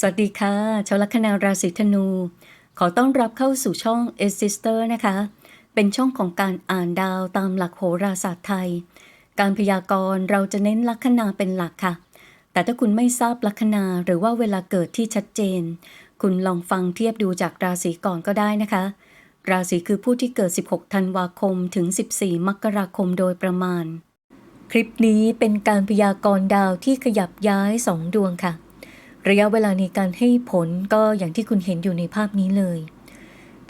สวัสดีค่ะ ชาวลัคนาราศีธนู ขอต้อนรับเข้าสู่ช่อง e s s i s t e r นะคะ เป็นช่องของการอ่านดาวตามหลักโหราศาสตร์ไทย การพยากรณ์เราจะเน้นลัคนาเป็นหลักค่ะ แต่ถ้าคุณไม่ทราบลัคนาหรือว่าเวลาเกิดที่ชัดเจน คุณลองฟังเทียบดูจากราศีก่อนก็ได้นะคะ ราศีคือผู้ที่เกิด 16 ธันวาคมถึง 14 มกราคมโดยประมาณ คลิปนี้เป็นการพยากรณ์ดาวที่ขยับย้ายสองดวงค่ะ ระยะเวลาในการให้ผลก็อย่างที่คุณเห็นอยู่ในภาพนี้เลย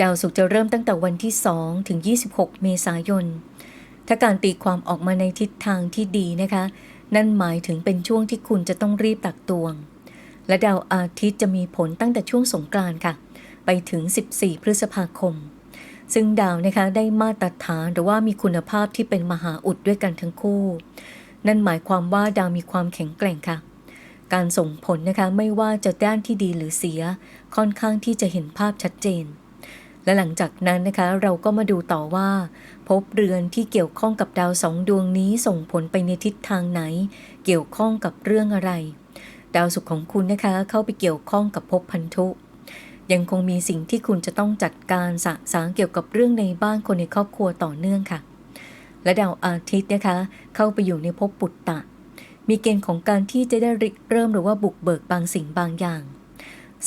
ดาวศุกร์จะเริ่มตั้งแต่วันที่ 2 ถึง 26 เมษายน ถ้าการตีความออกมาในทิศทางที่ดีนะคะ นั่นหมายถึงเป็นช่วงที่คุณจะต้องรีบตักตวง และดาวอาทิตย์จะมีผลตั้งแต่ช่วงสงกรานต์ค่ะ ไปถึง 14 พฤษภาคม ซึ่งดาวนะคะได้มาตรฐานหรือว่ามีคุณภาพที่เป็นมหาอุดด้วยกันทั้งคู่ นั่นหมายความว่าดาวมีความแข็งแกร่งค่ะ การส่งผลนะคะไม่ว่าจะด้านที่ดีหรือเสีย ค่อนข้างที่จะเห็นภาพชัดเจน และหลังจากนั้นนะคะเราก็มาดูต่อว่า พบเรือนที่เกี่ยวข้องกับดาวสองดวงนี้ส่งผลไปในทิศทางไหน เกี่ยวข้องกับเรื่องอะไร ดาวศุกร์ของคุณนะคะเข้าไปเกี่ยวข้องกับภพพันธุยังคงมีสิ่งที่คุณจะต้องจัดการสะสางเกี่ยวกับเรื่องในบ้านคนในครอบครัวต่อเนื่องค่ะ และดาวอาทิตย์นะคะ เข้าไปอยู่ในภพปุตตะ มีเกณฑ์ของการที่จะได้ริเริ่มหรือว่าบุกเบิกบางสิ่งบางอย่าง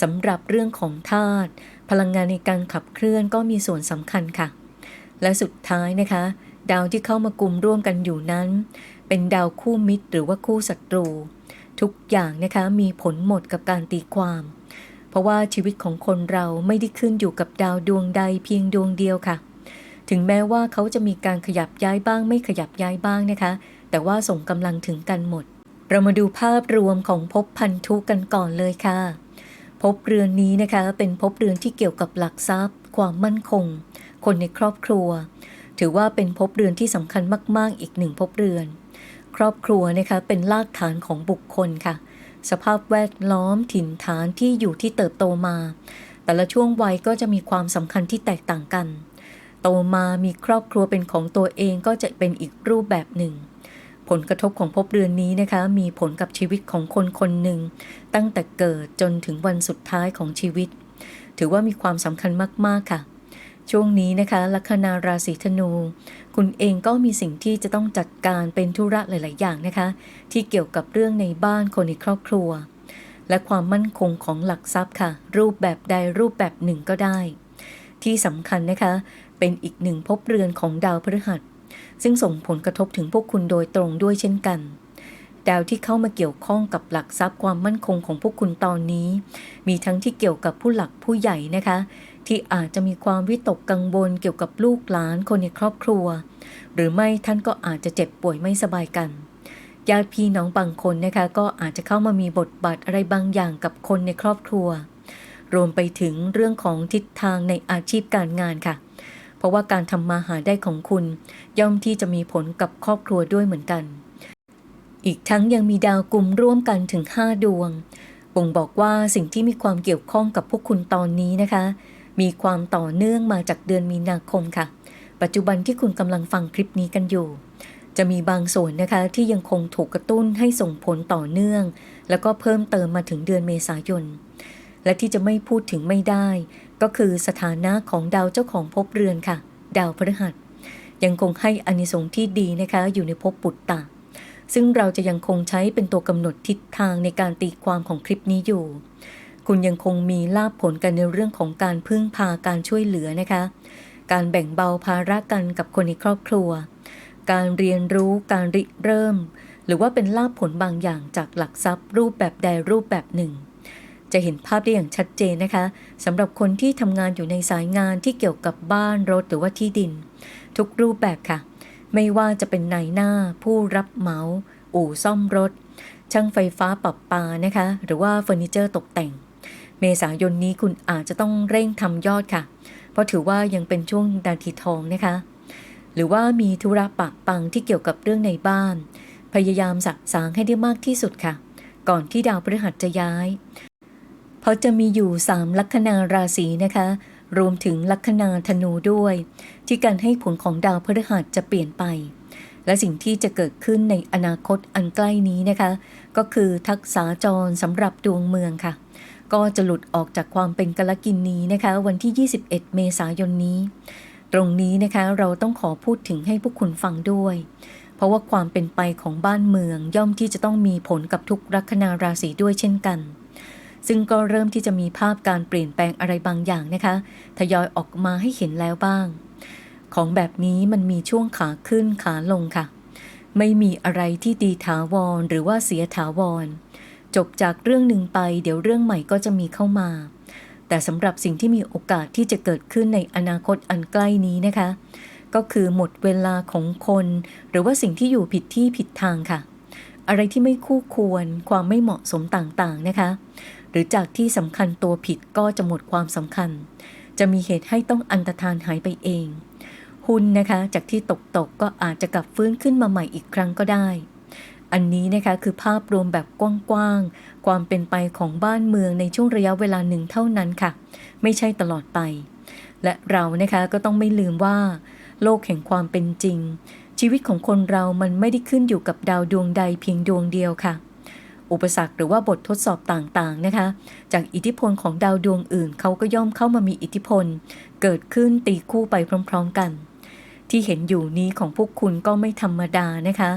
สำหรับเรื่องของธาตุพลังงานในการขับเคลื่อนก็มีส่วนสำคัญค่ะ และสุดท้ายนะคะ ดาวที่เข้ามากลุ่มร่วมกันอยู่นั้น เป็นดาวคู่มิตรหรือว่าคู่ศัตรู ทุกอย่างนะคะมีผลหมดกับการตีความ เพราะว่าชีวิตของคนเราไม่ได้ขึ้นอยู่กับดาวดวงใดเพียงดวงเดียวค่ะ ถึงแม้ว่าเขาจะมีการขยับย้ายบ้างไม่ขยับย้ายบ้างนะคะ แต่ว่าส่งกำลังถึงกันหมด เรามาดูภาพรวมของภพพันธุกันก่อนเลยค่ะภพเรือนนี้นะคะเป็นภพเรือนที่เกี่ยวกับหลักทรัพย์ ความมั่นคง คนในครอบครัว ถือว่าเป็นภพเรือนที่สำคัญมากๆ อีกหนึ่งภพเรือน ครอบครัวนะคะเป็นรากฐานของบุคคลค่ะ สภาพแวดล้อมถิ่นฐานที่อยู่ที่เติบโตมา แต่ละช่วงวัยก็จะมีความสำคัญที่แตกต่างกันโตมามีครอบครัวเป็นของตัวเองก็จะเป็นอีกรูปแบบหนึ่ง ผลกระทบของภพเรือนนี้นะคะ มีผลกับชีวิตของคนคนหนึ่ง ตั้งแต่เกิดจนถึงวันสุดท้ายของชีวิต ถือว่ามีความสำคัญมาก ๆ ค่ะ ช่วงนี้นะคะลัคนาราศีธนู คุณเองก็มีสิ่งที่จะต้องจัดการเป็นธุระหลาย ๆ อย่างนะคะ ที่เกี่ยวกับเรื่องในบ้านคนในครอบครัว และความมั่นคงของหลักทรัพย์ค่ะ รูปแบบใดรูปแบบหนึ่งก็ได้ ที่สำคัญนะคะ เป็นอีกหนึ่งภพเรือนของดาวพฤหัส ซึ่งส่งผลกระทบถึงพวกคุณโดยตรงด้วยเช่นกันดาวที่เข้ามาเกี่ยวข้องกับหลักทรัพย์ความมั่นคงของพวกคุณตอนนี้ มีทั้งที่เกี่ยวกับผู้หลักผู้ใหญ่นะคะ ที่อาจจะมีความวิตกกังวลเกี่ยวกับลูกหลานคนในครอบครัว หรือไม่ท่านก็อาจจะเจ็บป่วยไม่สบายกันญาติพี่น้องบางคนนะคะก็อาจจะเข้ามามีบทบาทอะไรบางอย่างกับคนในครอบครัว รวมไปถึงเรื่องของทิศทางในอาชีพการงานค่ะ เพราะว่าการทำมาหาได้ของคุณ ย่อมที่จะมีผลกับครอบครัวด้วยเหมือนกัน อีกทั้งยังมีดาวกลุ่มร่วมกันถึง 5 ดวงบ่งบอกว่าสิ่งที่มีความเกี่ยวข้องกับพวกคุณตอนนี้นะคะ มีความต่อเนื่องมาจากเดือนมีนาคมค่ะ ปัจจุบันที่คุณกำลังฟังคลิปนี้กันอยู่ จะมีบางส่วนนะคะที่ยังคงถูกกระตุ้นให้ส่งผลต่อเนื่อง แล้วก็เพิ่มเติมมาถึงเดือนเมษายน และที่จะไม่พูดถึงไม่ได้ ก็คือสถานะของดาวเจ้าของภพเรือนค่ะ ดาวพฤหัส ยังคงให้อานิสงส์ที่ดีนะคะ อยู่ในภพปุตตะ ซึ่งเราจะยังคงใช้เป็นตัวกำหนดทิศทางในการตีความของคลิปนี้อยู่ คุณยังคงมีลาภผลกันในเรื่องของการพึ่งพาการช่วยเหลือนะคะ การแบ่งเบาภาระกันกับคนในครอบครัว การเรียนรู้การริเริ่ม หรือว่าเป็นลาภผลบางอย่างจากหลักทรัพย์รูปแบบใดรูปแบบหนึ่ง จะเห็นภาพได้อย่างชัดเจนนะคะสำหรับคนที่ทำงานอยู่ในสายงานที่เกี่ยวกับบ้านรถหรือว่าที่ดิน ทุกรูปแบบค่ะ ไม่ว่าจะเป็นนายหน้า ผู้รับเหมา อู่ซ่อมรถ ช่างไฟฟ้าปรับปานะคะ หรือว่าเฟอร์นิเจอร์ตกแต่ง เมษายนนี้คุณอาจจะต้องเร่งทำยอดค่ะ เพราะถือว่ายังเป็นช่วงนาทีทองนะคะ หรือว่ามีธุระปะปังที่เกี่ยวกับเรื่องในบ้าน พยายามสักสางให้ได้มากที่สุดค่ะก่อนที่ดาวพฤหัสจะย้าย เพราะจะมีอยู่3ลัคนาราศีนะคะ รวมถึงลัคนาธนูด้วย ที่การให้ผลของดาวพฤหัสจะเปลี่ยนไป และสิ่งที่จะเกิดขึ้นในอนาคตอันใกล้นี้นะคะ ก็คือทักษาจรสำหรับดวงเมืองค่ะ ก็จะหลุดออกจากความเป็นกลกินนี้นะคะ วันที่ 21 เมษายนนี้ ตรงนี้นะคะเราต้องขอพูดถึงให้พวกคุณฟังด้วยเพราะว่าความเป็นไปของบ้านเมืองย่อมที่จะต้องมีผลกับทุกลัคนาราศีด้วยเช่นกัน ซึ่งก็เริ่มที่จะมีภาพการเปลี่ยนแปลงอะไรบางอย่างนะคะทยอยออกมาให้เห็นแล้วบ้าง ของแบบนี้มันมีช่วงขาขึ้นขาลงค่ะ ไม่มีอะไรที่ดีถาวรหรือว่าเสียถาวร จบจากเรื่องหนึ่งไปเดี๋ยวเรื่องใหม่ก็จะมีเข้ามา แต่สำหรับสิ่งที่มีโอกาสที่จะเกิดขึ้นในอนาคตอันใกล้นี้นะคะ ก็คือหมดเวลาของคน หรือว่าสิ่งที่อยู่ผิดที่ผิดทางค่ะ อะไรที่ไม่คู่ควรความไม่เหมาะสมต่างๆนะคะ หรือจากที่สำคัญตัวผิดก็จะหมดความสำคัญ จะมีเหตุให้ต้องอันตรธานหายไปเอง หุ้นนะคะจากที่ตกตกก็อาจจะกลับฟื้นขึ้นมาใหม่อีกครั้งก็ได้ อันนี้นะคะคือภาพรวมแบบกว้างๆ ความเป็นไปของบ้านเมืองในช่วงระยะเวลาหนึ่งเท่านั้นค่ะ ไม่ใช่ตลอดไป และเรานะคะก็ต้องไม่ลืมว่า โลกแห่งความเป็นจริงชีวิตของคนเรามันไม่ได้ขึ้นอยู่กับดาวดวงใดเพียงดวงเดียวค่ะ อุปสรรคหรือว่าบททดสอบต่างๆนะคะ จากอิทธิพลของดาวดวงอื่นเขาก็ย่อมเข้ามามีอิทธิพล เกิดขึ้นตีคู่ไปพร้อม ๆกัน ที่เห็นอยู่นี้ของพวกคุณก็ไม่ธรรมดานะคะ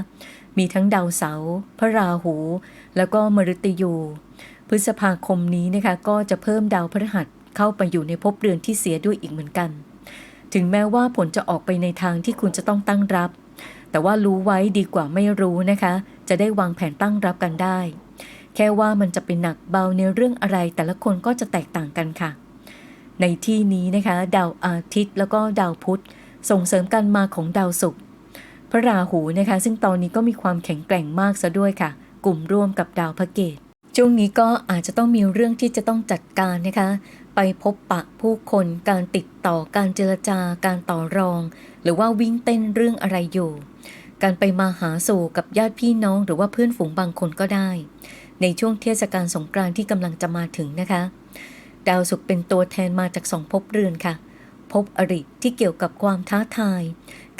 มีทั้งดาวเสาร์พระราหู แล้วก็มฤตยู พฤษภาคมนี้นะคะก็จะเพิ่มดาวพฤหัสเข้าไปอยู่ในภพเรือนที่เสียด้วยอีกเหมือนกัน ถึงแม้ว่าผลจะออกไปในทางที่คุณจะต้องตั้งรับแต่ว่ารู้ไว้ดีกว่าไม่รู้นะคะ จะได้วางแผนตั้งรับกันได้ แค่ว่ามันจะเป็นหนักเบาในเรื่องอะไรแต่ละคนก็จะแตกต่างกันค่ะ ในที่นี้นะคะดาวอาทิตย์แล้วก็ดาวพุธส่งเสริมการมาของดาวศุกร์พระราหูนะคะ ซึ่งตอนนี้ก็มีความแข็งแกร่งมากซะด้วยค่ะ กลุ่มร่วมกับดาวพระเกตช่วงนี้ก็อาจจะต้องมีเรื่องที่จะต้องจัดการนะคะ ไปพบปะผู้คนการติดต่อการเจรจาการต่อรอง หรือว่าวิ่งเต้นเรื่องอะไรอยู่ การไปมาหาสู่กับญาติพี่น้องหรือว่าเพื่อนฝูงบางคนก็ได้ ในช่วงเทศกาลสงกรานต์ที่กำลังจะมาถึงนะคะ ดาวศุกร์เป็นตัวแทนมาจากสองภพเรือนค่ะภพอริที่เกี่ยวกับความท้าทาย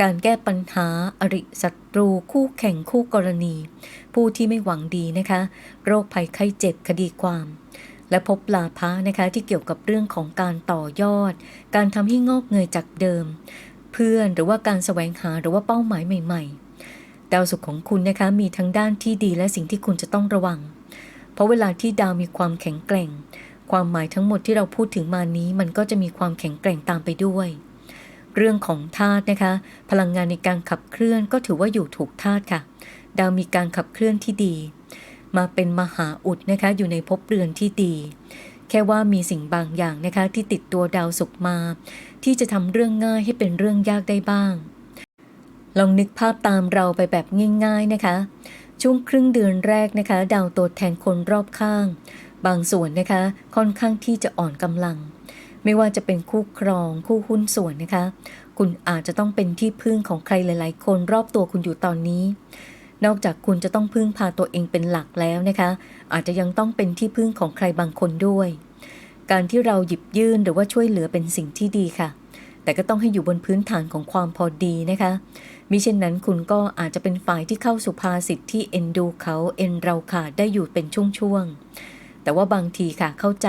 การแก้ปัญหาอริศัตรู คู่แข่งคู่กรณี ผู้ที่ไม่หวังดีนะคะ โรคภัยไข้เจ็บคดีความ และพบลาภะนะคะที่เกี่ยวกับเรื่องของการต่อยอด การทำให้งอกเงยจากเดิม เพื่อนหรือว่าการแสวงหาหรือว่าเป้าหมายใหม่ ๆดาวศุกร์ของคุณนะคะมีทั้งด้านที่ดีและสิ่งที่คุณจะต้องระวัง เพราะเวลาที่ดาวมีความแข็งแกร่ง ความหมายทั้งหมดที่เราพูดถึงมานี้ มันก็จะมีความแข็งแกร่งตามไปด้วย เรื่องของธาตุนะคะ พลังงานในการขับเคลื่อนก็ถือว่าอยู่ถูกธาตุค่ะ ดาวมีการขับเคลื่อนที่ดี มาเป็นมหาอุดนะคะอยู่ในภพเรือนที่ดี แค่ว่ามีสิ่งบางอย่างนะคะที่ติดตัวดาวศุกร์มา ที่จะทำเรื่องง่ายให้เป็นเรื่องยากได้บ้าง ลองนึกภาพตามเราไปแบบง่าย ๆนะคะ ช่วงครึ่งเดือนแรกนะคะ ดาวตัวแทนคนรอบข้าง บางส่วนนะคะ ค่อนข้างที่จะอ่อนกำลัง ไม่ว่าจะเป็นคู่ครองคู่หุ้นส่วนนะคะ คุณอาจจะต้องเป็นที่พึ่งของใครหลาย ๆ คนรอบตัวคุณอยู่ตอนนี้ นอกจากคุณจะต้องพึ่งพาตัวเองเป็นหลักแล้วนะคะ อาจจะยังต้องเป็นที่พึ่งของใครบางคนด้วย การที่เราหยิบยื่นหรือว่าช่วยเหลือเป็นสิ่งที่ดีค่ะ แต่ก็ต้องให้อยู่บนพื้นฐานของความพอดีนะคะ มิเช่นนั้นคุณก็อาจจะเป็นฝ่ายที่เข้าสุภาษิตที่เอ็นดูเขาเอ็นเราขาดได้อยู่เป็นช่วงๆ แต่ว่าบางทีค่ะเข้าใจ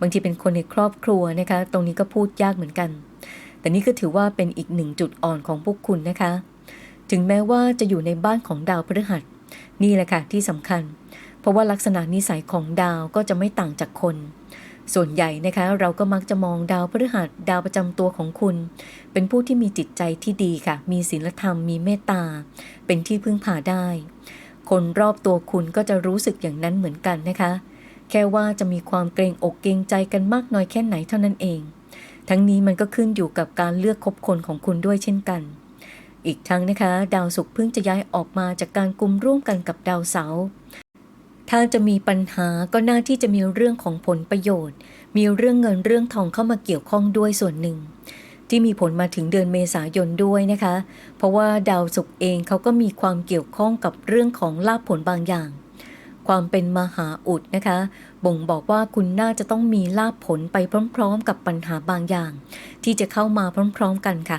บางทีเป็นคนในครอบครัวนะคะ ตรงนี้ก็พูดยากเหมือนกัน แต่นี่ก็ถือว่าเป็นอีกหนึ่งจุดอ่อนของพวกคุณนะคะ ถึงแม้ว่าจะอยู่ในบ้านของดาวพฤหัส นี่แหละค่ะที่สำคัญ เพราะว่าลักษณะนิสัยของดาวก็จะไม่ต่างจากคน ส่วนใหญ่นะคะเราก็มักจะมองดาวพฤหัสดาวประจำตัวของคุณ เป็นผู้ที่มีจิตใจที่ดีค่ะ มีศีลธรรมมีเมตตา เป็นที่พึ่งพาได้ คนรอบตัวคุณก็จะรู้สึกอย่างนั้นเหมือนกันนะคะ แค่ว่าจะมีความเกรงอกเกรงใจกันมากน้อยแค่ไหนเท่านั้นเอง ทั้งนี้มันก็ขึ้นอยู่กับการเลือกคบคนของคุณด้วยเช่นกัน อีกทั้งนะคะ ดาวศุกร์เพิ่งจะย้ายออกมาจากการกลุ่มร่วมกันกับดาวเสาร์ ถ้าจะมีปัญหาก็น่าที่จะมีเรื่องของผลประโยชน์ มีเรื่องเงินเรื่องทองเข้ามาเกี่ยวข้องด้วยส่วนหนึ่ง ที่มีผลมาถึงเดือนเมษายนด้วยนะคะ เพราะว่าดาวศุกร์เองเขาก็มีความเกี่ยวข้องกับเรื่องของลาภผลบางอย่าง ความเป็นมหาอุดนะคะ บ่งบอกว่าคุณน่าจะต้องมีลาภผลไปพร้อม ๆ กับปัญหาบางอย่าง ที่จะเข้ามาพร้อม ๆ กันค่ะ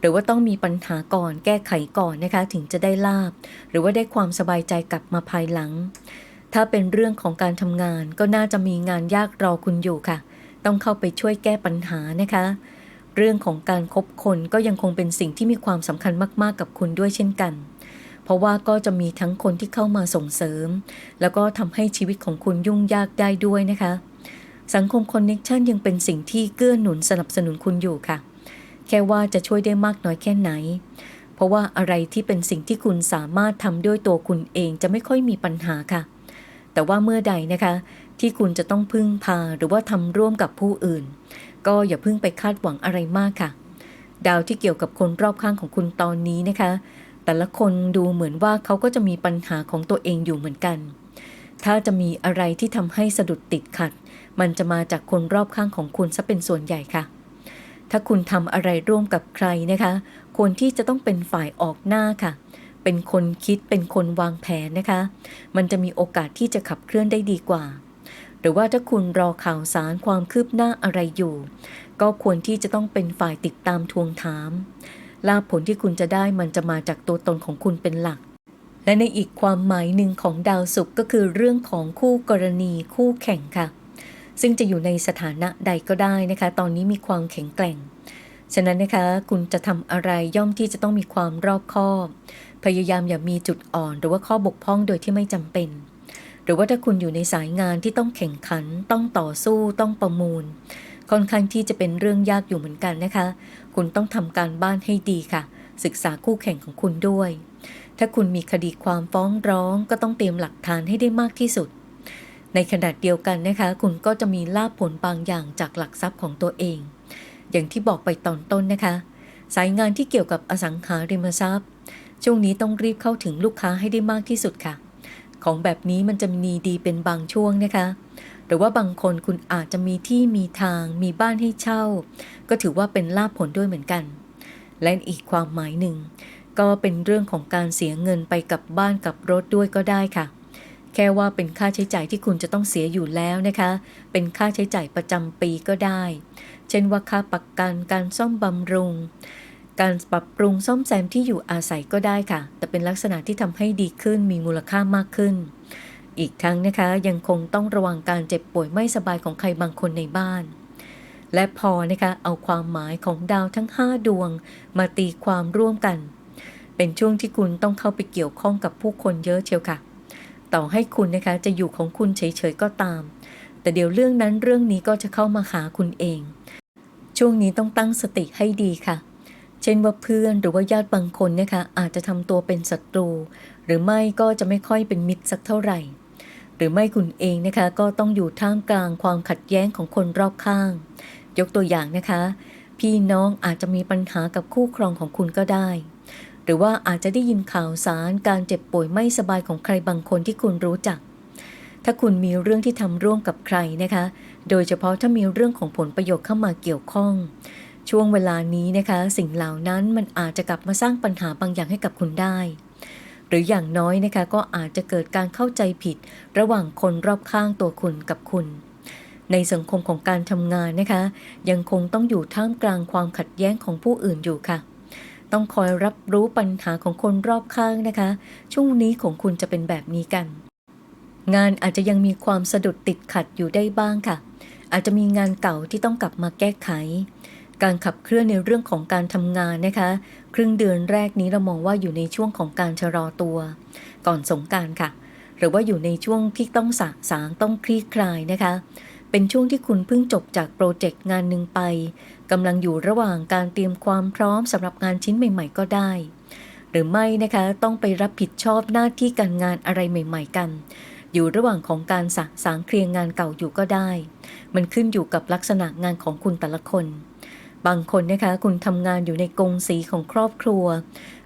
หรือว่าต้องมีปัญหาก่อนแก้ไขก่อนนะคะ ถึงจะได้ลาบ หรือว่าได้ความสบายใจกลับมาภายหลัง ถ้าเป็นเรื่องของการทำงานก็น่าจะมีงานยากรอคุณอยู่ค่ะ ต้องเข้าไปช่วยแก้ปัญหานะคะ เรื่องของการคบคนก็ยังคงเป็นสิ่งที่มีความสำคัญมากๆกับคุณด้วยเช่นกัน เพราะว่าก็จะมีทั้งคนที่เข้ามาส่งเสริม แล้วก็ทำให้ชีวิตของคุณยุ่งยากได้ด้วยนะคะ สังคมคอนเน็ชันยังเป็นสิ่งที่เกื้อหนุนสนับสนุนคุณอยู่ค่ะ แค่ว่าจะช่วยได้มากน้อยแค่ไหนเพราะว่าอะไรที่เป็นสิ่งที่คุณสามารถทำด้วยตัวคุณเองจะไม่ค่อยมีปัญหาค่ะ แต่ว่าเมื่อใดนะคะ ที่คุณจะต้องพึ่งพาหรือว่าทำร่วมกับผู้อื่น ก็อย่าพิ่งไปคาดหวังอะไรมากค่ะ ดาวที่เกี่ยวกับคนรอบข้างของคุณตอนนี้นะคะ แต่ละคนดูเหมือนว่าเขาก็จะมีปัญหาของตัวเองอยู่เหมือนกัน ถ้าจะมีอะไรที่ทำให้สะดุดติดขัด มันจะมาจากคนรอบข้างของคุณซะเป็นส่วนใหญ่ค่ะ ถ้าคุณทำอะไรร่วมกับใครนะคะควรที่จะต้องเป็นฝ่ายออกหน้าค่ะ เป็นคนคิดเป็นคนวางแผนนะคะ มันจะมีโอกาสที่จะขับเคลื่อนได้ดีกว่า หรือว่าถ้าคุณรอข่าวสารความคืบหน้าอะไรอยู่ ก็ควรที่จะต้องเป็นฝ่ายติดตามทวงถามลาภผลที่คุณจะได้มันจะมาจากตัวตนของคุณเป็นหลัก และในอีกความหมายหนึ่งของดาวศุกร์ก็คือเรื่องของคู่กรณีคู่แข่งค่ะ ซึ่งจะอยู่ในสถานะใดก็ได้นะคะ ตอนนี้มีความแข็งแกร่ง ฉะนั้นนะคะคุณจะทำอะไรย่อมที่จะต้องมีความรอบคอบ พยายามอย่ามีจุดอ่อน หรือว่าข้อบกพร่องโดยที่ไม่จำเป็น หรือว่าถ้าคุณอยู่ในสายงานที่ต้องแข่งขัน ต้องต่อสู้ต้องประมูล ค่อนข้างที่จะเป็นเรื่องยากอยู่เหมือนกันนะคะ คุณต้องทำการบ้านให้ดีค่ะ ศึกษาคู่แข่งของคุณด้วย ถ้าคุณมีคดีความฟ้องร้องก็ต้องเตรียมหลักฐานให้ได้มากที่สุดในขณะเดียวกันนะคะ คุณก็จะมีลาภผลบางอย่างจากหลักทรัพย์ของตัวเอง อย่างที่บอกไปตอนต้นนะคะ สายงานที่เกี่ยวกับอสังหาริมทรัพย์ ช่วงนี้ต้องรีบเข้าถึงลูกค้าให้ได้มากที่สุดค่ะ ของแบบนี้มันจะมีดีเป็นบางช่วงนะคะ หรือว่าบางคนคุณอาจจะมีที่มีทาง มีบ้านให้เช่า ก็ถือว่าเป็นลาภผลด้วยเหมือนกัน และอีกความหมายหนึ่ง ก็เป็นเรื่องของการเสียเงินไปกับบ้านกับรถด้วยก็ได้ค่ะ แค่ว่าเป็นค่าใช้จ่ายที่คุณจะต้องเสียอยู่แล้วนะคะ เป็นค่าใช้จ่ายประจำปีก็ได้ เช่นว่าค่าประกันการซ่อมบำรุง การปรับปรุงซ่อมแซมที่อยู่อาศัยก็ได้ค่ะ แต่เป็นลักษณะที่ทำให้ดีขึ้นมีมูลค่ามากขึ้น อีกทั้งนะคะยังคงต้องระวังการเจ็บป่วยไม่สบายของใครบางคนในบ้าน และพอนะคะเอาความหมายของดาวทั้ง 5 ดวง มาตีความร่วมกัน เป็นช่วงที่คุณต้องเข้าไปเกี่ยวข้องกับผู้คนเยอะเชียวค่ะ ต่อให้คุณนะคะจะอยู่ของคุณเฉยๆก็ตาม แต่เดี๋ยวเรื่องนั้นเรื่องนี้ก็จะเข้ามาหาคุณเอง ช่วงนี้ต้องตั้งสติให้ดีค่ะ เช่นว่าเพื่อนหรือว่าญาติบางคนนะคะอาจจะทำตัวเป็นศัตรู หรือไม่ก็จะไม่ค่อยเป็นมิตรสักเท่าไหร่ หรือไม่คุณเองนะคะก็ต้องอยู่ท่ามกลางความขัดแย้งของคนรอบข้าง ยกตัวอย่างนะคะ พี่น้องอาจจะมีปัญหากับคู่ครองของคุณก็ได้ รือว่าอาจจะได้ยินข่าวสารการเจ็บป่วยไม่สบายของใครบางคนที่คุณรู้จัก ถ้าคุณมีเรื่องที่ทำร่วมกับใครนะคะ โดยเฉพาะถ้ามีเรื่องของผลประโยชน์เข้ามาเกี่ยวข้อง ช่วงเวลานี้นะคะ สิ่งเหล่านั้นมันอาจจะกลับมาสร้างปัญหาบางอย่างให้กับคุณได้ หรืออย่างน้อยนะคะก็อาจจะเกิดการเข้าใจผิด ระหว่างคนรอบข้างตัวคุณกับคุณในสังคมของการทำงานนะคะ ยังคงต้องอยู่ท่ามกลางความขัดแย้งของผู้อื่นอยู่ค่ะ ต้องคอยรับรู้ปัญหาของคนรอบข้างนะคะ ช่วงนี้ของคุณจะเป็นแบบนี้กัน งานอาจจะยังมีความสะดุดติดขัดอยู่ได้บ้างค่ะ อาจจะมีงานเก่าที่ต้องกลับมาแก้ไข การขับเคลื่อนในเรื่องของการทำงานนะคะ ครึ่งเดือนแรกนี้เรามองว่าอยู่ในช่วงของการชะลอตัว ก่อนสงการค่ะ หรือว่าอยู่ในช่วงที่ต้องสะสางต้องคลี่คลายนะคะ เป็นช่วงที่คุณเพิ่งจบจากโปรเจกต์งานหนึ่งไปกำลังอยู่ระหว่างการเตรียมความพร้อมสำหรับงานชิ้นใหม่ ๆ ก็ได้ หรือไม่นะคะต้องไปรับผิดชอบหน้าที่การงานอะไรใหม่ ๆ กัน อยู่ระหว่างของการสะสางเคลียร์งานเก่าอยู่ก็ได้ มันขึ้นอยู่กับลักษณะงานของคุณแต่ละคน บางคนนะคะคุณทำงานอยู่ในกงสีของครอบครัว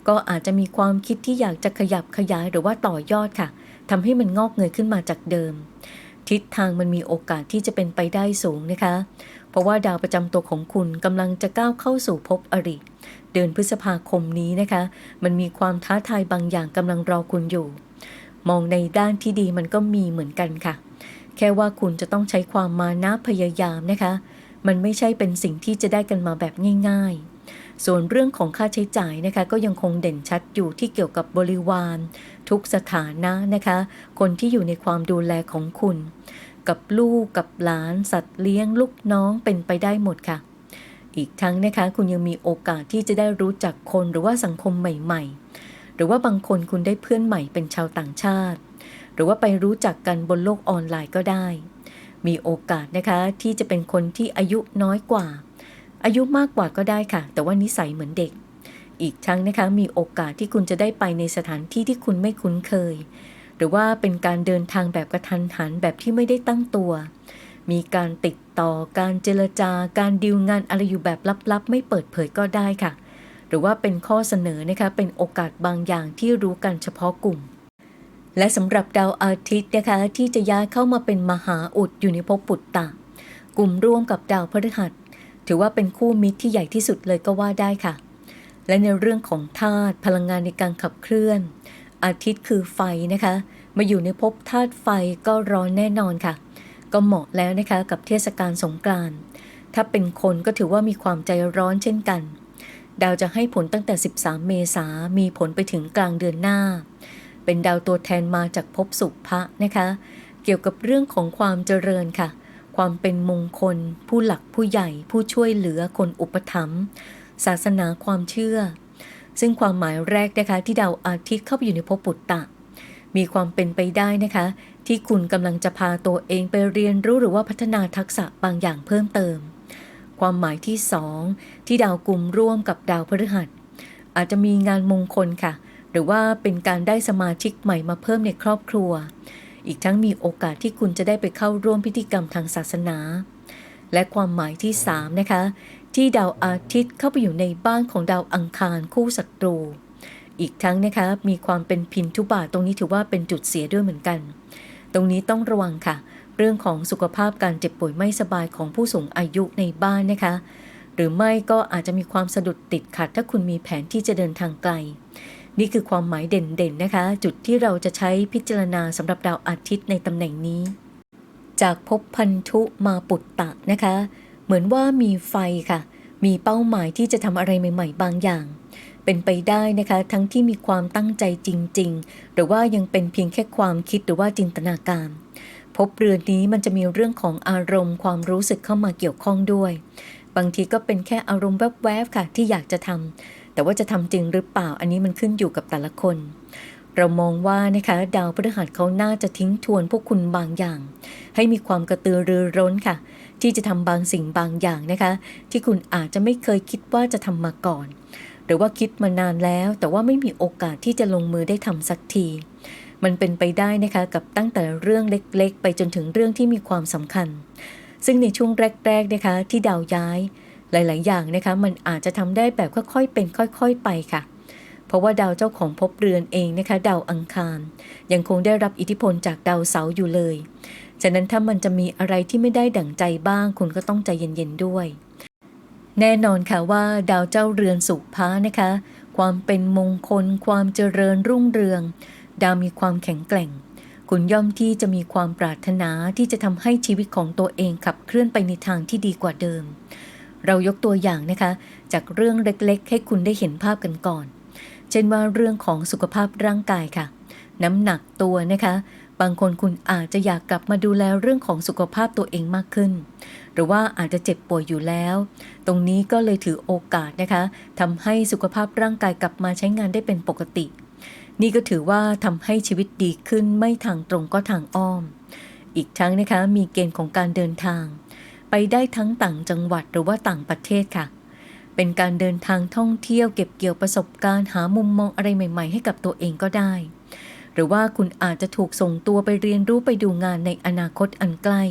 ก็อาจจะมีความคิดที่อยากจะขยับขยายหรือว่าต่อยอดค่ะทำให้มันงอกเงยขึ้นมาจากเดิม ทิศทางมันมีโอกาสที่จะเป็นไปได้สูงนะคะ เพราะว่าดาวประจำตัวของคุณกำลังจะก้าวเข้าสู่ภพอริ เดือนพฤษภาคมนี้นะคะ มันมีความท้าทายบางอย่างกำลังรอคุณอยู่ มองในด้านที่ดีมันก็มีเหมือนกันค่ะ แค่ว่าคุณจะต้องใช้ความมานะพยายามนะคะ มันไม่ใช่เป็นสิ่งที่จะได้กันมาแบบง่าย ๆ ส่วนเรื่องของค่าใช้จ่ายนะคะก็ยังคงเด่นชัดอยู่ที่เกี่ยวกับบริวาร ทุกสถานะนะคะ คนที่อยู่ในความดูแลของคุณ กับลูกกับหลานสัตว์เลี้ยงลูกน้องเป็นไปได้หมดค่ะ อีกทั้งนะคะคุณยังมีโอกาสที่จะได้รู้จักคนหรือว่าสังคมใหม่ ๆ หรือว่าบางคนคุณได้เพื่อนใหม่เป็นชาวต่างชาติ หรือว่าไปรู้จักกันบนโลกออนไลน์ก็ได้ มีโอกาสนะคะที่จะเป็นคนที่อายุน้อยกว่า อายุมากกว่าก็ได้ค่ะ แต่ว่านิสัยเหมือนเด็ก อีกทั้งนะคะมีโอกาสที่คุณจะได้ไปในสถานที่ที่คุณไม่คุ้นเคย หรือว่าเป็นการเดินทางแบบกระทันหันแบบที่ไม่ได้ตั้งตัว มีการติดต่อการเจรจาการดีลงานอะไรอยู่แบบลับๆ ไม่เปิดเผยก็ได้ค่ะ หรือว่าเป็นข้อเสนอนะคะเป็นโอกาสบางอย่างที่รู้กันเฉพาะกลุ่มและสำหรับดาวอาทิตย์นะคะที่จะย้ายเข้ามาเป็นมหาอุดอยู่ในภพปุตตะ กลุ่มร่วมกับดาวพฤหัส ถือว่าเป็นคู่มิตรที่ใหญ่ที่สุดเลยก็ว่าได้ค่ะ และในเรื่องของธาตุพลังงานในการขับเคลื่อน อาทิตย์คือไฟนะคะ มาอยู่ในภพธาตุไฟก็ร้อนแน่นอนค่ะ ก็เหมาะแล้วนะคะกับเทศกาลสงกรานต์ถ้าเป็นคนก็ถือว่ามีความใจร้อนเช่นกัน ดาวจะให้ผลตั้งแต่ 13 เมษามีผลไปถึงกลางเดือนหน้า เป็นดาวตัวแทนมาจากภพสุภะนะคะ เกี่ยวกับเรื่องของความเจริญค่ะ ความเป็นมงคล ผู้หลักผู้ใหญ่ผู้ช่วยเหลือคนอุปถัมภ์ศาสนาความเชื่อ ซึ่งความหมายแรกนะคะที่ดาวอาทิตย์เข้าไปอยู่ในภพปุตตะ มีความเป็นไปได้นะคะ ที่คุณกำลังจะพาตัวเองไปเรียนรู้หรือว่าพัฒนาทักษะบางอย่างเพิ่มเติม ความหมายที่สองที่ดาวกลุ่มร่วมกับดาวพฤหัส อาจจะมีงานมงคลค่ะ หรือว่าเป็นการได้สมาชิกใหม่มาเพิ่มในครอบครัว อีกทั้งมีโอกาสที่คุณจะได้ไปเข้าร่วมพิธีกรรมทางศาสนา และความหมายที่สามนะคะ ที่ดาวอาทิตย์เข้าไปอยู่ในบ้านของดาวอังคารคู่ศัตรู อีกทั้งนะคะมีความเป็นพินทุบาทตรงนี้ถือว่าเป็นจุดเสียด้วยเหมือนกัน ตรงนี้ต้องระวังค่ะ เรื่องของสุขภาพการเจ็บป่วยไม่สบายของผู้สูงอายุในบ้านนะคะ หรือไม่ก็อาจจะมีความสะดุดติดขัดถ้าคุณมีแผนที่จะเดินทางไกล นี่คือความหมายเด่นๆนะคะ จุดที่เราจะใช้พิจารณาสำหรับดาวอาทิตย์ในตำแหน่งนี้ จากภพพันธุมาปุตตะนะคะ เหมือนว่ามีไฟค่ะ มีเป้าหมายที่จะทำอะไรใหม่ ๆ บางอย่าง เป็นไปได้นะคะ ทั้งที่มีความตั้งใจจริง ๆ หรือว่ายังเป็นเพียงแค่ความคิดหรือว่าจินตนาการ พบเรือนนี้มันจะมีเรื่องของอารมณ์ความรู้สึกเข้ามาเกี่ยวข้องด้วย บางทีก็เป็นแค่อารมณ์แวบๆค่ะที่อยากจะทำ แต่ว่าจะทำจริงหรือเปล่าอันนี้มันขึ้นอยู่กับแต่ละคน เรามองว่านะคะดาวพฤหัสเขาน่าจะทิ้งทวนพวกคุณบางอย่าง ให้มีความกระตือรือร้นค่ะ ที่จะทำบางสิ่งบางอย่างนะคะ ที่คุณอาจจะไม่เคยคิดว่าจะทำมาก่อน หรือว่าคิดมานานแล้ว แต่ว่าไม่มีโอกาสที่จะลงมือได้ทำสักทีมันเป็นไปได้นะคะกับตั้งแต่เรื่องเล็กๆ ไปจนถึงเรื่องที่มีความสำคัญ ซึ่งในช่วงแรกๆนะคะที่ดาวย้าย หลาย ๆ อย่างนะคะมันอาจจะทำได้แบบค่อย ๆ เป็นค่อย ๆ ไปค่ะ เพราะว่าดาวเจ้าของภพเรือนเองนะคะดาวอังคาร ยังคงได้รับอิทธิพลจากดาวเสาร์อยู่เลย ฉะนั้นถ้ามันจะมีอะไรที่ไม่ได้ดั่งใจบ้าง คุณก็ต้องใจเย็น ๆ ด้วย แน่นอนค่ะว่าดาวเจ้าเรือนสุภานะคะ ความเป็นมงคล ความเจริญรุ่งเรือง ดาวมีความแข็งแกร่งคุณย่อมที่จะมีความปรารถนาที่จะทำให้ชีวิตของตัวเองขับเคลื่อนไปในทางที่ดีกว่าเดิม เรายกตัวอย่างนะคะ จากเรื่องเล็กๆ ให้คุณได้เห็นภาพกันก่อน เช่นว่าเรื่องของสุขภาพร่างกายค่ะ น้ำหนักตัวนะคะ บางคนคุณอาจจะอยากกลับมาดูแลเรื่องของสุขภาพตัวเองมากขึ้น หรือว่าอาจจะเจ็บป่วยอยู่แล้ว ตรงนี้ก็เลยถือโอกาสนะคะทำให้สุขภาพร่างกายกลับมาใช้งานได้เป็นปกติ นี่ก็ถือว่าทำให้ชีวิตดีขึ้นไม่ทางตรงก็ทางอ้อม อีกทั้งนะคะมีเกณฑ์ของการเดินทาง ไปได้ทั้งต่างจังหวัดหรือว่าต่างประเทศค่ะ เป็นการเดินทางท่องเที่ยวเก็บเกี่ยวประสบการณ์หามุมมองอะไรใหม่ๆ ให้กับตัวเองก็ได้ หรือว่าคุณอาจจะถูกส่งตัวไปเรียนรู้ไปดูงานในอนาคตอันใกล้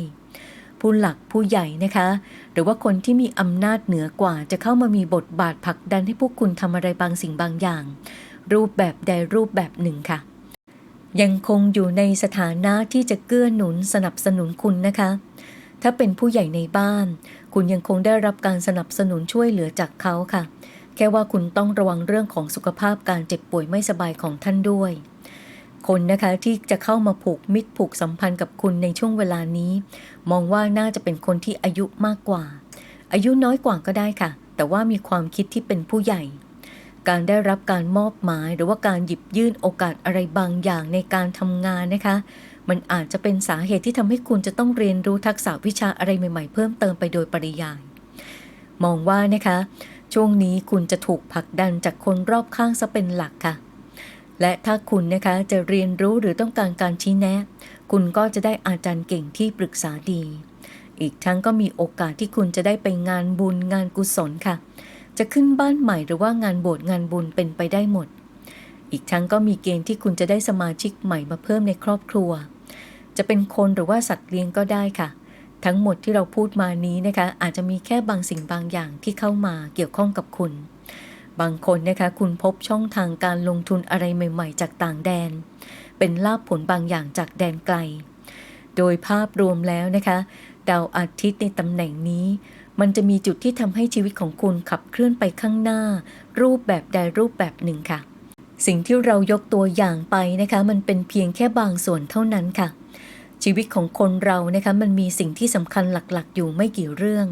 ผู้หลักผู้ใหญ่นะคะ หรือว่าคนที่มีอำนาจเหนือกว่าจะเข้ามามีบทบาทผลักดันให้พวกคุณทำอะไรบางสิ่งบางอย่าง รูปแบบใดรูปแบบหนึ่งค่ะยังคงอยู่ในสถานะที่จะเกื้อหนุนสนับสนุนคุณนะคะ ถ้าเป็นผู้ใหญ่ในบ้าน คุณยังคงได้รับการสนับสนุนช่วยเหลือจากเขาค่ะ แค่ว่าคุณต้องระวังเรื่องของสุขภาพการเจ็บป่วยไม่สบายของท่านด้วย คนนะคะที่จะเข้ามาผูกมิตรผูกสัมพันธ์กับคุณในช่วงเวลานี้ มองว่าน่าจะเป็นคนที่อายุมากกว่า อายุน้อยกว่าก็ได้ค่ะ แต่ว่ามีความคิดที่เป็นผู้ใหญ่การได้รับการมอบหมายหรือว่าการหยิบยื่นโอกาสอะไรบางอย่างในการทำงานนะคะ มันอาจจะเป็นสาเหตุที่ทำให้คุณจะต้องเรียนรู้ทักษะวิชาอะไรใหม่ๆ เพิ่มเติมไปโดยปริยาย มองว่านะคะ ช่วงนี้คุณจะถูกผลักดันจากคนรอบข้างซะเป็นหลักค่ะ และถ้าคุณนะคะจะเรียนรู้หรือต้องการการชี้แนะ คุณก็จะได้อาจารย์เก่งที่ปรึกษาดี อีกทั้งก็มีโอกาสที่คุณจะได้ไปงานบุญงานกุศลค่ะ จะขึ้นบ้านใหม่หรือว่างานโบสถ์งานบุญเป็นไปได้หมดอีกทั้งก็มีเกณฑ์ที่คุณจะได้สมาชิกใหม่มาเพิ่มในครอบครัว จะเป็นคนหรือว่าสัตว์เลี้ยงก็ได้ค่ะ ทั้งหมดที่เราพูดมานี้นะคะ อาจจะมีแค่บางสิ่งบางอย่างที่เข้ามาเกี่ยวข้องกับคุณ บางคนนะคะคุณพบช่องทางการลงทุนอะไรใหม่ ๆ จากต่างแดน เป็นลาภผลบางอย่างจากแดนไกล โดยภาพรวมแล้วนะคะดาวอาทิตย์ในตำแหน่งนี้ มันจะมีจุดที่ทำให้ชีวิตของคุณขับเคลื่อนไปข้างหน้า รูปแบบใดรูปแบบหนึ่งค่ะ สิ่งที่เรายกตัวอย่างไปนะคะ มันเป็นเพียงแค่บางส่วนเท่านั้นค่ะ ชีวิตของคนเรานะคะมันมีสิ่งที่สำคัญหลักๆ อยู่ไม่กี่เรื่อง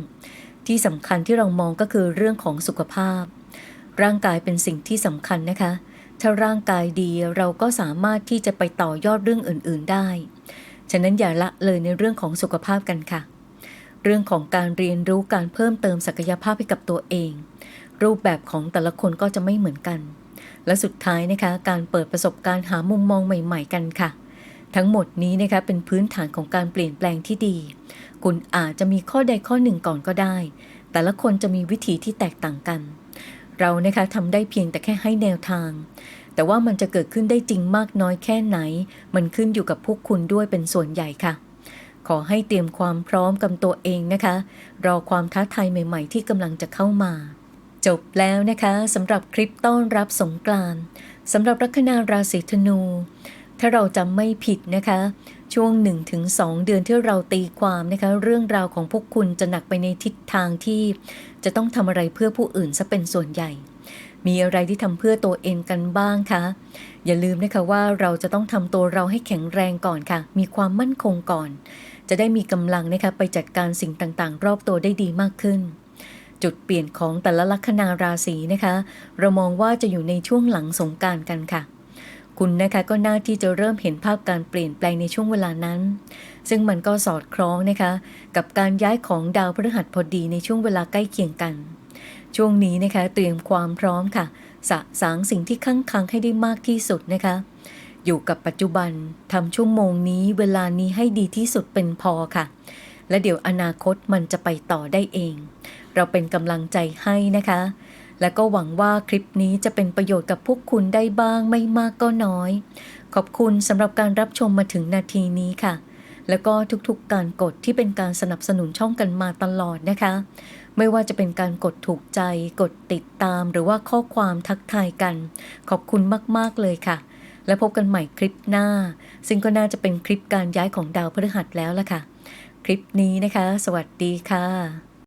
ที่สำคัญที่เรามองก็คือเรื่องของสุขภาพ ร่างกายเป็นสิ่งที่สำคัญนะคะ ถ้าร่างกายดีเราก็สามารถที่จะไปต่อยอดเรื่องอื่น ๆได้ ฉะนั้นอย่าละเลยในเรื่องของสุขภาพกันค่ะ เรื่องของการเรียนรู้การเพิ่มเติมศักยภาพให้กับตัวเอง รูปแบบของแต่ละคนก็จะไม่เหมือนกัน และสุดท้ายนะคะ การเปิดประสบการณ์หามุมมองใหม่ ๆ กันค่ะ ทั้งหมดนี้นะคะเป็นพื้นฐานของการเปลี่ยนแปลงที่ดี คุณอาจจะมีข้อใดข้อหนึ่งก่อนก็ได้ แต่ละคนจะมีวิธีที่แตกต่างกัน เรานะคะทำได้เพียงแต่แค่ให้แนวทาง แต่ว่ามันจะเกิดขึ้นได้จริงมากน้อยแค่ไหน มันขึ้นอยู่กับพวกคุณด้วยเป็นส่วนใหญ่ค่ะ ขอให้เตรียมความพร้อมกับตัวเองนะคะ รอความท้าทายใหม่ ๆ ที่กำลังจะเข้ามา จบแล้วนะคะสำหรับคลิปต้อนรับสงกรานต์สำหรับลัคนาราศีธนู ถ้าเราจำไม่ผิดนะคะ ช่วง 1-2 เดือนที่เราตีความนะคะ เรื่องราวของพวกคุณจะหนักไปในทิศทางที่จะต้องทำอะไรเพื่อผู้อื่นซะเป็นส่วนใหญ่ มีอะไรที่ทำเพื่อตัวเองกันบ้างคะ อย่าลืมนะคะว่าเราจะต้องทำตัวเราให้แข็งแรงก่อนค่ะ มีความมั่นคงก่อน จะได้มีกำลังนะคะไปจัดการสิ่งต่างๆ รอบตัวได้ดีมากขึ้นจุดเปลี่ยนของแต่ละลัคนาราศีนะคะ เรามองว่าจะอยู่ในช่วงหลังสงการกันค่ะ คุณนะคะก็น่าที่จะเริ่มเห็นภาพการเปลี่ยนแปลงในช่วงเวลานั้น ซึ่งมันก็สอดคล้องนะคะกับการย้ายของดาวพฤหัสพอดีในช่วงเวลาใกล้เคียงกัน ช่วงนี้นะคะเตรียมความพร้อมค่ะ สะสางสิ่งที่ข้างคังให้ได้มากที่สุดนะคะ อยู่กับปัจจุบันทำชั่วโมงนี้เวลานี้ให้ดีที่สุดเป็นพอค่ะ และเดี๋ยวอนาคตมันจะไปต่อได้เอง เราเป็นกำลังใจให้นะคะ และก็หวังว่าคลิปนี้จะเป็นประโยชน์กับพวกคุณได้บ้างไม่มากก็น้อย ขอบคุณสำหรับการรับชมมาถึงนาทีนี้ค่ะ แล้วก็ทุกๆการกดที่เป็นการสนับสนุนช่องกันมาตลอดนะคะ ไม่ว่าจะเป็นการกดถูกใจ กดติดตาม หรือว่าข้อความทักทายกัน ขอบคุณมากๆเลยค่ะ และพบกันใหม่คลิปหน้า ซึ่งก็น่าจะเป็นคลิปการย้ายของดาวพฤหัสแล้วล่ะค่ะ คลิปนี้นะคะ สวัสดีค่ะ